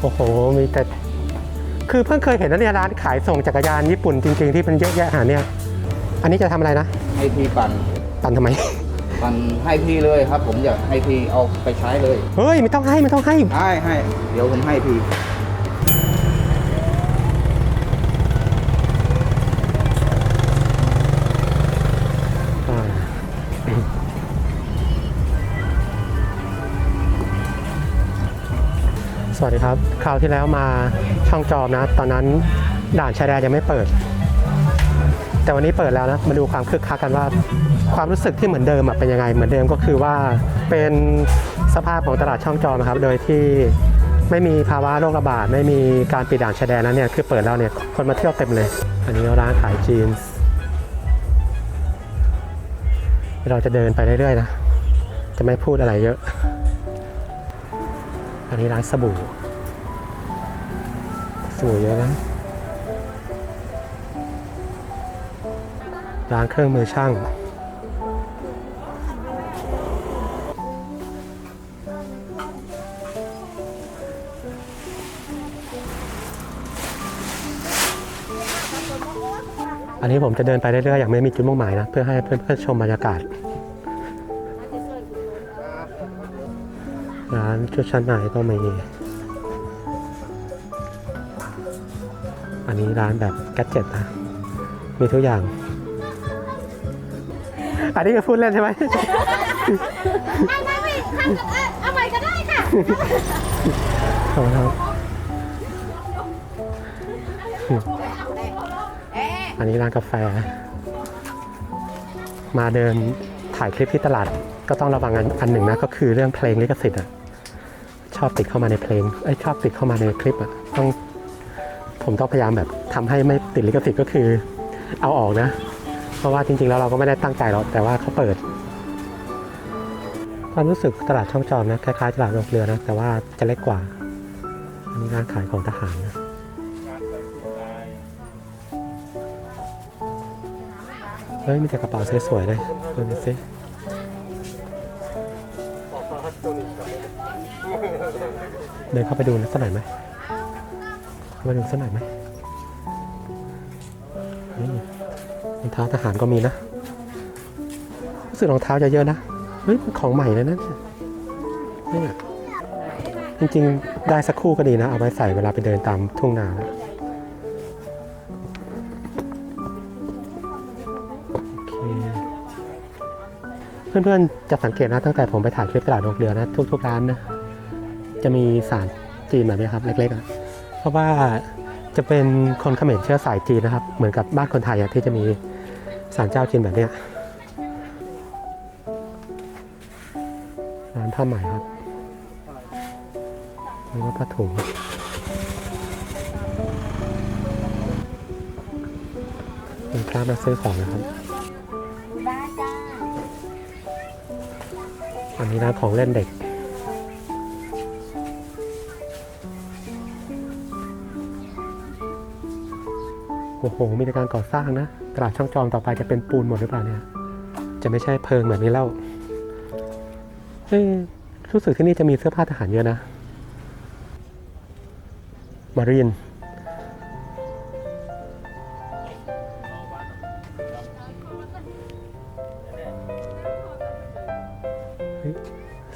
โอ้โห มีแต่ คือเพิ่งเคยเห็นนะเนี่ยร้านขายส่งจักรยานญี่ปุ่นจริงๆที่มันเยอะแยะหาเนี่ย อันนี้จะทำอะไรนะ ให้พี่ปั่นปั่นทำไม ปั่นให้พี่เลยครับ ผมอยากให้พี่เอาไปใช้เลย เฮ้ยไม่ต้องให้ไม่ต้องให้ ให้ให้เดี๋ยวผมให้พี่ สวัสดีครับ คราวที่แล้วมาช่องจอมนะ ตอนนั้นด่านชายแดนยังไม่เปิด แต่วันนี้เปิดแล้วนะ มาดูความคึกคักกันว่า ความรู้สึกที่เหมือนเดิมเป็นยังไง เหมือนเดิมก็คือว่าเป็นสภาพของตลาดช่องจอมนะครับ โดยที่ไม่มีภาวะโรคระบาด ไม่มีการปิดด่านชายแดนแล้วเนี่ยคือเปิดแล้วเนี่ยคนมาเที่ยวเต็มเลย อันนี้ร้านขายจีนส์เราจะเดินไปเรื่อยๆนะ จะไม่พูดอะไรเยอะ อันนี้ร้านสบู่ สบู่เยอะนะ ร้านเครื่องมือช่าง อันนี้ผมจะเดินไปเรื่อยๆอย่างไม่มีจุดมุ่งหมายนะ เพื่อให้เพื่อนๆชมบรรยากาศ ร้านชุดชั้นในก็มีอันนี้ร้านแบบแกเจ็ตนะ มีทุกอย่าง อันนี้ก็พูดเล่นใช่ไหมไม่ไม่ทำเอาใหม่ก็ได้ค่ะขอบคุณครับอันนี้ร้านกาแฟ มาเดินถ่ายคลิปที่ตลาดก็ต้องระวังอันอันหนึ่งนะ ก็คือเรื่องเพลงลิขสิทธิ์อะ ชอบติดเข้ามาในเพลงไอยชอบติดเข้ามาในคลิปอะต้องผมต้องพยายามแบบทำให้ไม่ติดลิขสิทธิ์ก็คือเอาออกนะ เพราะว่าจริงๆแล้วเราก็ไม่ได้ตั้งใจหรอกแต่ว่าเขาเปิด ความรู้สึกตลาดช่องจอมนะคล้ายๆตลาดโรงเรือนะแต่ว่าจะเล็กกว่าอันนี้ร้านขายของทหารนะเฮ้ยมีแต่กระเป๋าสวยๆเลยดูสิ เดินเข้าไปดูสักหน่อยไหมเข้าไปดูสักหน่อยไหมนี่รองเท้าทหารก็มีนะรู้สึกรองเท้าจะเยอะนะ เฮ้ยมันของใหม่เลยนะเนี่ยเนี่ยจริงๆ ได้สักคู่ก็ดีนะ เอาไว้ใส่เวลาไปเดินตามทุ่งนานะ เพื่อนๆจะสังเกตนะตั้งแต่ผมไปถ่ายคลิปตลาดโรงเรือนะทุกๆร้านนะจะมีสารจีนแบบนี้ครับเล็กๆเพราะว่าจะเป็นคนเขมรเชื้อสายจีนนะครับ เหมือนกับบ้านคนไทยที่จะมีสารเจ้าจีนแบบนี้ร้านผ้าไหม่ครับนี่ก็ผ้าถุงเป็นพระมาซื้อของนะครับ อันนี้ร้านของเล่นเด็ก โอ้โห มีแต่การก่อสร้างนะ ตลาดช่องจอมต่อไปจะเป็นปูนหมดหรือเปล่าเนี่ย จะไม่ใช่เพิงแบบนี้แล้วเอ้รู้สึกที่นี่จะมีเสื้อผ้าทหารเยอะนะ มารีน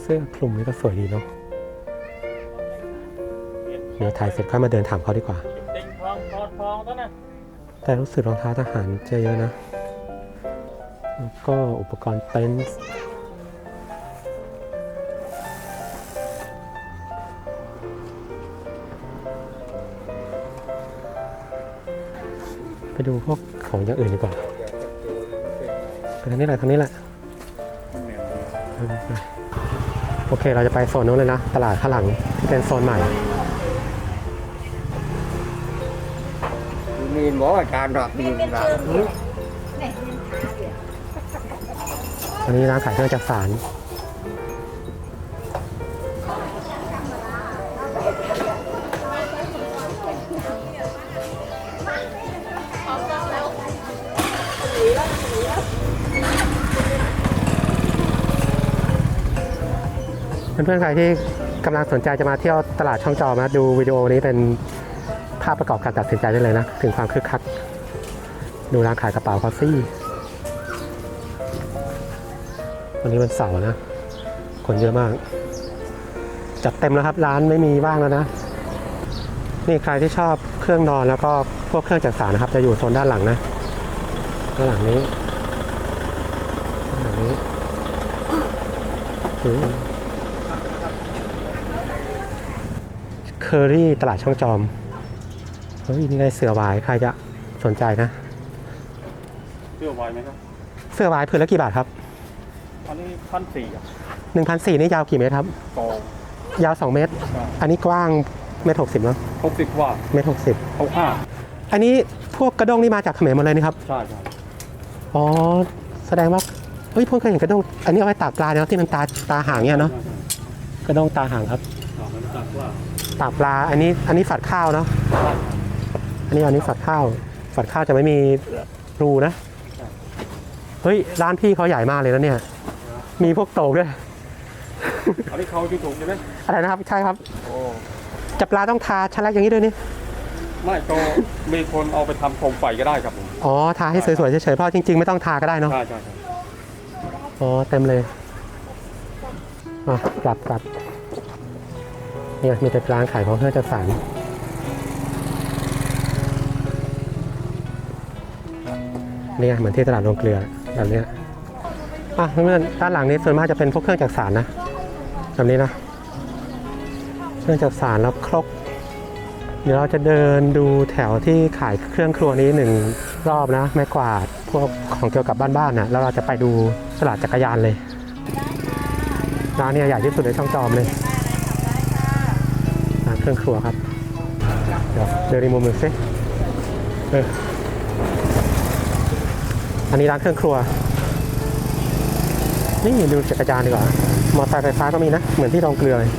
เสื้อคลุมนี่ก็สวยดีเนาะเดี๋ยวถ่ายเสร็จค่อยมาเดินถามเขาดีกว่า แต่รู้สึกรองเท้าทหารจะเยอะนะ แล้วก็อุปกรณ์เต็นท์ไปดูพวกของอย่างอื่นดีกว่าไปทางนี้แหละทางนี้แหละ โอเค เราจะไปโซนนู้นเลยนะ ตลาดข้างหลังที่เป็นโซนใหม่มีนบอกว่าการดอกมีนแบบอันนี้ร้านขายเครื่องจักสาร เพื่อนๆใครที่กำลังสนใจจะมาเที่ยวตลาดช่องจอมนะดูวิดีโอนี้เป็นภาพประกอบการตัดสินใจได้เลยนะ ถึงความคึกคัก ดูร้านขายกระเป๋าคอฟฟี่วันนี้วันเสาร์นะ คนเยอะมาก จัดเต็มแล้วครับร้านไม่มีว่างแล้วนะ นี่ใครที่ชอบเครื่องนอนแล้วก็พวกเครื่องจักสานนะครับ จะอยู่โซนด้านหลังนะด้านหลังนี้ด้านหลังนี้ เคอรี่ตลาดช่องจอม เฮ้ย นี่ไงเสือหวายใครจะสนใจนะเชื่อไว้ไหมครับ เสือหวายผืนละกี่บาทครับอันนี้พันสี่อะ1,400นี่ยาวกี่เมตรครับโตยาว2เมตรอันนี้กว้างเมตรหกสิบเนาะหกสิบกว่าเมตรหกสิบหกห้าอันนี้พวกกระด้งนี่มาจากเขมรหมดเลยนี่ครับ ใช่ใช่อ๋อ แสดงว่าเฮ้ยเพิ่งเคยเห็นกระด้ง อันนี้เอาไว้ตากปลาเนาะที่มันตาตาหางเนี่ยเนาะ กระด้งตาหางครับถามมันจัดว่า ตากปลา อันนี้อันนี้ฝัดข้าวเนาะอันนี้อันนี้ฝัดข้าว ฝัดข้าวจะไม่มีรูนะ เฮ้ย ร้านพี่เขาใหญ่มากเลยนะเนี่ย มีพวกโตกด้วยอันนี้เขาที่ถูกใช่ไหมอะไรนะครับ ใช่ครับโอ้จับปลาต้องทาชั้นแรกอย่างนี้ด้วยนี่ไม่โตมีคนเอาไปทำโคมไฟก็ได้ครับผมอ๋อทาให้สวยๆเฉยๆเพราะจริงๆไม่ต้องทาก็ได้เนาะใช่ใช่ใช่อ๋อเต็มเลยอะกลับกลับ เนี่ยมีแต่ร้านขายของเครื่องจักสานเนี่ยเหมือนที่ตลาดโรงเกลือแบบนี้อะเพื่อนด้านหลังนี้ส่วนมากจะเป็นพวกเครื่องจักสานนะแบบนี้นะเครื่องจักสานแล้วครกเดี๋ยวเราจะเดินดูแถวที่ขายเครื่องครัวนี้หนึ่งรอบนะไม้กวาดพวกของเกี่ยวกับบ้านๆนะแล้วเราจะไปดูตลาดจักรยานเลยร้านนี้ใหญ่ที่สุดในช่องจอมเลย เครื่องครัวครับ เดี๋ยวเดินในมุมหนึ่งสิเอออันนี้ร้านเครื่องครัว นี่ดูจักรยานดีกว่า มอเตอร์ไซค์ไฟฟ้าก็มีนะ เหมือนที่โรงเกลือเลย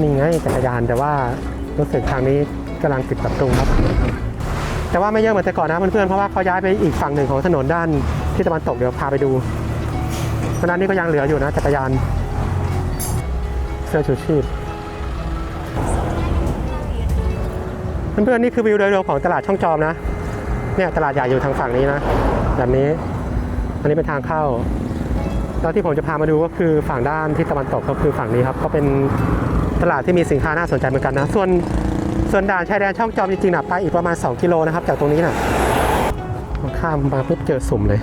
นี่ไงจักรยานแต่ว่ารู้สึกทางนี้กำลังติดปรับปรุงครับ แต่ว่าไม่เยอะเหมือนแต่ก่อนนะเพื่อนๆเพราะว่าเขาย้ายไปอีกฝั่งหนึ่งของถนนด้านที่ตะวันตกเดี๋ยวพาไปดูเพราะนั้นนี่ก็ยังเหลืออยู่นะจักรยานเสื้อชูชีพ เพื่อนๆนี่คือวิวโดยรวมของตลาดช่องจอมนะเนี่ยตลาดใหญ่อยู่ทางฝั่งนี้นะแบบนี้อันนี้เป็นทางเข้าแล้วที่ผมจะพามาดูก็คือฝั่งด้านที่ตะวันตกก็คือฝั่งนี้ครับก็เป็นตลาดที่มีสินค้าน่าสนใจเหมือนกันนะ ส่วนส่วนด่านชายแดนช่องจอมจริงๆนะไปอีกประมาณ 2 กิโลนะครับจากตรงนี้นะข้ามมาปุ๊บเจอสุ่มเลย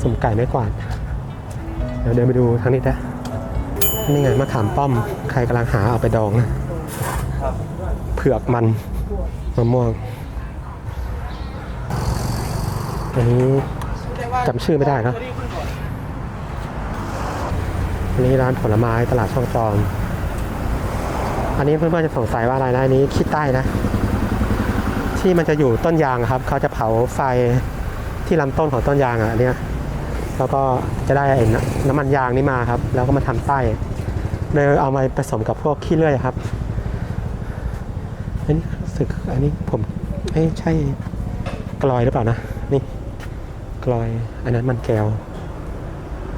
สุ่มไก่ไม่กวาดเดี๋ยวเดินไปดูทางนี้นะนี่ไงมะขามป้อมใครกำลังหาเอาไปดองนะ ผือกมันมะม่วง อันนี้จำชื่อไม่ได้นะอันนี้ร้านผลไม้ตลาดช่องจอม อันนี้เพื่อนๆจะสงสัยว่าอะไรนะอันนี้ขี้ใต้นะ ที่มันจะอยู่ต้นยางครับ เขาจะเผาไฟที่ลำต้นของต้นยางอะเนี้ยแล้วก็จะได้ไอ้น้ำน้ำมันยางนี่มาครับ แล้วก็มาทำไส้เลยเอามาผสมกับพวกขี้เลื่อยครับ อันนี้รู้สึกอันนี้ผมไม่ใช่กลอยหรือเปล่านะนี่กลอย อันนั้นมันแก้ว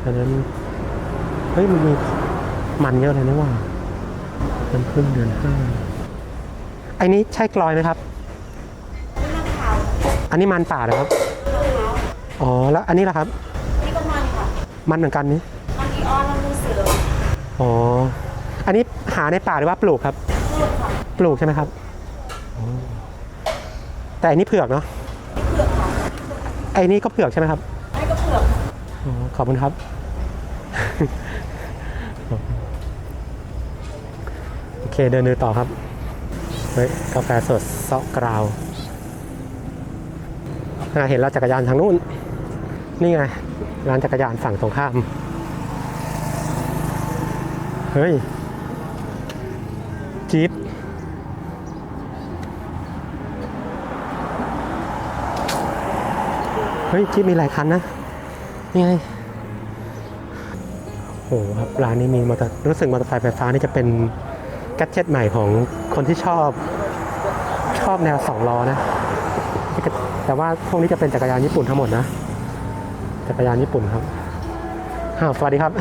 อันนั้นเฮ้ยมันมีมันเยอะเลยนะว่ามันเพิ่งเดือนห้าไอ้นี้ใช่กลอยไหมครับ อันนี้มันป่านะครับ อ๋อแล้วอันนี้ล่ะครับนี่ก็มันค่ะมันเหมือนกันนี่มันอีออนมันมือเสืออ๋ออันนี้หาในป่าหรือว่าปลูกครับพูดค่ะปลูกใช่ไหมครับอ๋อ แต่อันนี้เผือกเนาะอกค่ะไอ้นี่ก็เผือกใช่ไหมครับให้ก็เผือกอ๋อขอบคุณครับ โอเคเดินเดินต่อครับเฮ้ยกาแฟสดเซาะกราวเห็นร้านจักรยานทางนู้น นี่ไงร้านจักรยานฝั่งตรงข้าม เฮ้ย จี๊ป เฮ้ยจี๊ปมีหลายคันนะ นี่ไงโอ้โหครับร้านนี้มีมอเตอร์รู้สึกมอเตอร์ไซค์ไฟฟ้านี่จะเป็นแกดเจ็ตใหม่ของคนที่ชอบชอบแนวสองล้อนะ แต่ว่าพวกนี้จะเป็นจักรยานญี่ปุ่นทั้งหมดนะ จักรยานญี่ปุ่นครับอ้าวสวัสดีครับ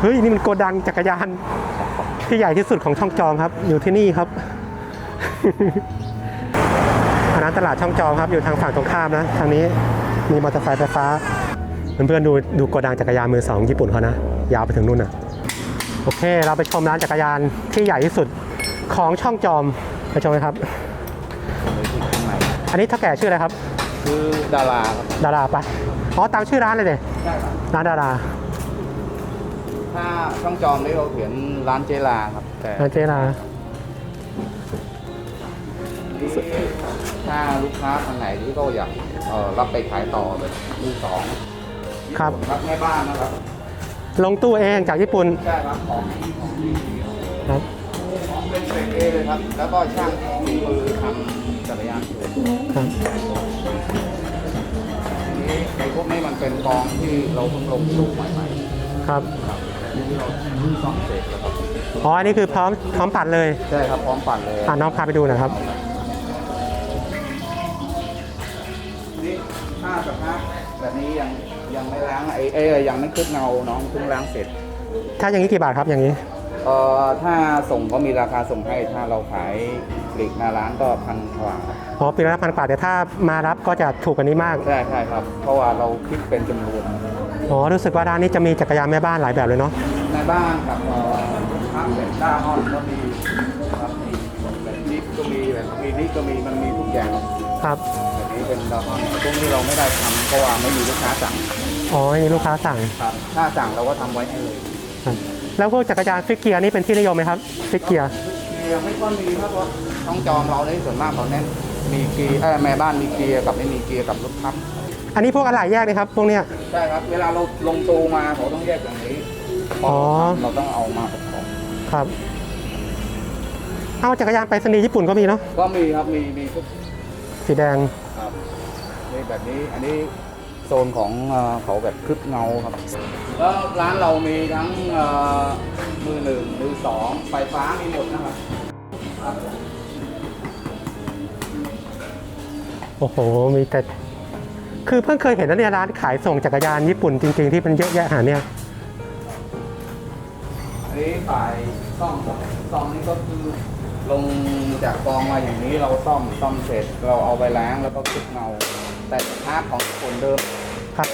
เฮ้ย นี่มันโกดังจักรยานที่ใหญ่ที่สุดของช่องจอมครับ อยู่ที่นี่ครับ อันนั้นตลาดช่องจอมครับอยู่ทางฝั่งตรงข้ามนะทางนี้มีมอเตอร์ไซค์ไฟฟ้า เพื่อนๆดูดูโกดังจักรยานมือสองญี่ปุ่นเขานะ ยาวไปถึงนู่นน่ะโอเค เราไปชมร้านจักรยานที่ใหญ่ที่สุดของช่องจอมไปชมกันครับเลยที่ข้างในอันนี้เท่าแก่ชื่ออะไรครับ คือดาราครับดาราปะอ๋อตามชื่อร้านเลยเดยใช่ครับร้านดาราถ้าช่องจอมนี่เราเขียนร้านเจลาครับแต่ร้านเจรา นี่ถ้าลูกค้าคนไหนที่เขาอยากเอ่อรับไปขายต่อแบบมือสองครับ รับแม่บ้านนะครับลงตู้เองจากญี่ปุ่นใช่ครับของของดีครับ ของเป็นเกรดเอเลยครับ แล้วก็ช่างฝีมือทำจักรยานยนต์ครับอันนี้ไอ้พวกนี้มันเป็นกองที่เราเพิ่งลงรูปใหม่ครับ ๆครับนี่เราเพิ่งซ่อมเสร็จแล้วครับอ๋อ อันนี้คือพร้อมพร้อมปั่นเลย ใช่ครับพร้อมปั่นเลย อ่าน้องพาไปดูหน่อยครับ ถ้าสภาพแบบนี้ยังยังไม่ล้างไอ้เอ้ยยังไม่ขึ้นเงาน้องเพิ่งล้างเสร็จ ถ้าอย่างนี้กี่บาทครับอย่างนี้เอ่อถ้าส่งก็มีราคาส่งให้ถ้าเราขายปลีกหน้าร้านก็พันกว่าครับอ๋อปีละพันกว่าแต่ถ้ามารับก็จะถูกกว่านี้มากใช่ใช่ครับ เพราะว่าเราคิดเป็นจำนวนอ๋อรู้สึกว่าร้านนี้จะมีจักรยานแม่บ้านหลายแบบเลยเนาะในบ้านกับเอ่อพักแบบด้าห้อนก็มีครับมีแบบนิฟก็มีแบบมีนิก็มีมันมีทุกอย่างครับ แบบนี้เป็นด้าห้อนพวกนี้เราไม่ได้ทำเพราะว่าไม่มีลูกค้าสั่งอ๋อนี่ลูกค้าสั่งครับถ้าสั่งเราก็ทำไว้ให้เลยครับแล้วพวกจักรยานฟิกเกียร์นี่เป็นที่นิยมไหมครับฟิกเกียร์เกียร์ไม่ค่อยมีครับเพราะช่องจอมเราในส่วนมากเราเน้นมีเกียร์เอ้ยแม่บ้านมีเกียร์กับไม่มีเกียร์กับรถทับอันนี้พวกอะไหล่แยกเลยครับ พวกเนี้ย ใช่ครับ เวลาเราลงตูมาเขาต้องแยกอย่างนี้พอ๋อเราต้องเอามาประกอบครับ เอาจักรยานไปสนีย์ญี่ปุ่นก็มีเนาะก็มีครับมีมีทุก สีแดงครับนี่ แบบนี้ อันนี้โซนของเอ่อเขาแบบคลึบเงาครับ แล้วร้านเรามีทั้งเอ่อมือหนึ่งมือสองไฟฟ้ามีหมดนะครับครับโอ้โห มีแต่ คือเพิ่งเคยเห็นนะเนี่ยร้านขายส่งจักรยานญี่ปุ่นจริง ๆ ที่เป็นเยอะแยะหาเนี่ย อันนี้ฝ่ายซ่อมครับซ่อมนี่ก็คือลงจากกองมาอย่างนี้เราซ่อมซ่อมเสร็จเราเอาไปล้างแล้วก็คลึบเงา แต่สภาพของคนเดิมครับ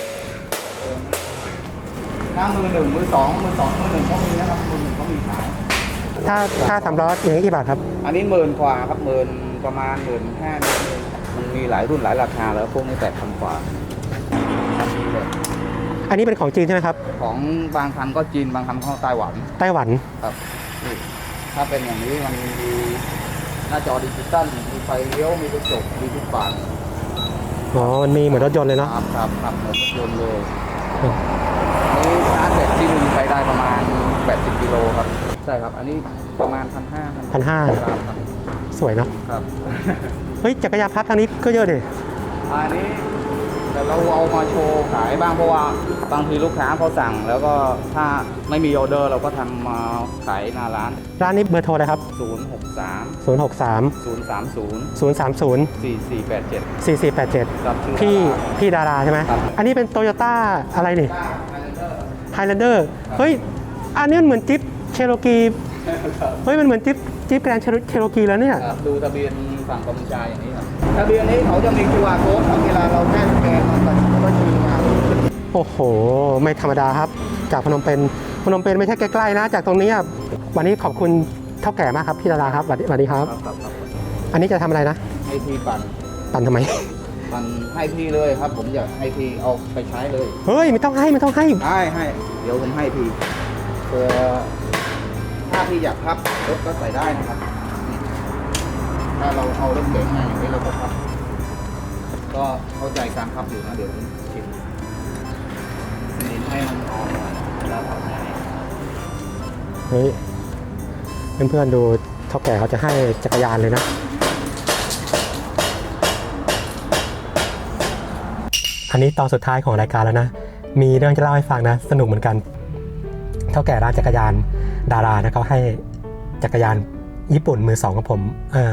เดิมนะถ้ามือหนึ่งมือสองมือสองมือหนึ่งก็มีนะครับมือหนึ่งก็มีขายถ้าถ้าสามล้ออย่างนี้กี่บาทครับ อันนี้หมื่นกว่าครับหมื่นประมาณหมื่นห้ามันมีหลายรุ่นหลายราคาแล้วพวกนี้แปดพันกว่ามีแบบอันนี้เป็นของจีนใช่ไหมครับ ของบางคันก็จีนบางคันก็ไต้หวัน ไต้หวันครับนี่ถ้าเป็นอย่างนี้มันมีหน้าจอดิจิตอลมีไฟเลี้ยวมีกระจกมีทุกบาน อ๋อ มันมีเหมือนรถยนต์เลยเนาะครับครับครับเหมือนรถยนต์เลยนี่ชาร์จเสร็จที่หนึงไปได้ประมาณ 80กิโลครับ ใช่ครับ อันนี้ประมาณพันห้าพันห้าครับครับสวยเนาะ ครับ เฮ้ย จักรยานพับทางนี้ก็เยอะดิอันนี้ แต่เราเอามาโชว์ขายบ้างเพราะว่าบางทีลูกค้าเขาสั่ง แล้วก็ถ้าไม่มีออเดอร์เราก็ทำมาขายหน้าร้าน ร้านนี้เบอร์โทรอะไรครับ 063 063 030 030 4487 4487รับชื่อพี่ดาราพี่ดาราใช่ไหม ครับ อันนี้เป็นโตโยต้าอะไรนี่จ้าไฮแลนเดอร์ไฮแลนเดอร์เฮ้ย อันนี้มันเหมือนจิ๊บเชโรกี เฮ้ย มันเหมือนจิ๊บจิ๊บแกรนด์เชโรกีแล้วเนี่ย ครับดูทะเบียนฝั่งกัมพูชาอย่างนี้ครับ ทะเบียนนี้เขาจะมี QR code ครับเวลาเราแค่สแกนมันก็ก็ชี้มาโอ้โห ไม่ธรรมดาครับ จากพนมเปญพนมเปญไม่ใช่ใกล้ๆนะ จากตรงนี้อะวันนี้ขอบคุณเท่าแก่มากครับพี่ดาราครับสวัสดีสวัสดีครับ ครับครับครับอันนี้จะทำอะไรนะให้พี่ปั่นปั่นทำไม ปั่นให้พี่เลยครับ ผมอยากให้พี่เอาไปใช้เลยเฮ้ยไม่ต้องให้ไม่ต้องให้ให้ให้เดี๋ยวผมให้พี่เพื่อถ้าพี่อยากพับรถก็ใส่ได้นะครับนี่ ถ้าเราเอารถเก๋งมาอย่างนี้เราก็พับก็เข้าใจการพับอยู่นะเดี๋ยวผมชิมนี่ให้มันออนหอยแล้วพับง่ายเฮ้ยเพื่อนๆดูเท่าแก่เขาจะให้จักรยานเลยนะอันนี้ตอนสุดท้ายของรายการแล้วนะ มีเรื่องจะเล่าให้ฟังนะ สนุกเหมือนกัน เท่าแก่ร้านจักรยานดารานะเขาให้จักรยานญี่ปุ่นมือสองของผม เออ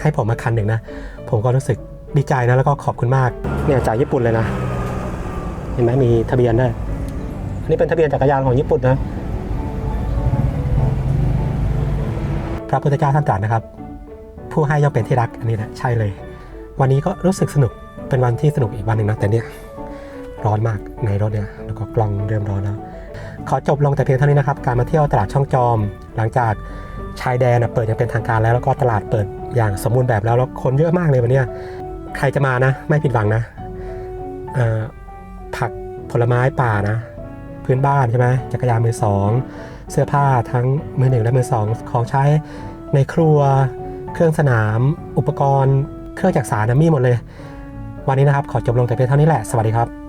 ให้ผมมาคันหนึ่งนะ ผมก็รู้สึกดีใจนะ แล้วก็ขอบคุณมาก เนี่ยจากญี่ปุ่นเลยนะ เห็นไหมมีทะเบียนด้วยอันนี้เป็นทะเบียนจักรยานของญี่ปุ่นนะ พระพุทธเจ้าท่านตรัสนะครับ ผู้ให้ย่อมเป็นที่รักอันนี้นะใช่เลย วันนี้ก็รู้สึกสนุกเป็นวันที่สนุกอีกวันหนึ่งนะแต่เนี่ยร้อนมากในรถเนี่ยแล้วก็กล้องเริ่มร้อนแล้วขอจบลงแต่เพียงเท่านี้นะครับ การมาเที่ยวตลาดช่องจอม หลังจากชายแดนเปิดย่งเป็นทางการแล้วแล้วก็ตลาดเปิด อย่างสมบูรณ์แบบแล้วแล้วคนเยอะมากเลยวันนี้ใครจะมานะ ไม่ผิดหวังนะผักผลไม้ป่านะ พื้นบ้านใช่ไหมจักรยานมือสองเสื้อผ้าทั้งมือหนึ่งและมือสองของใช้ในครัว เครื่องสนาม อุปกรณ์ เครื่องจักรสารนะมีหมดเลย วันนี้นะครับขอจบลงแต่เพียงเท่านี้แหละ สวัสดีครับ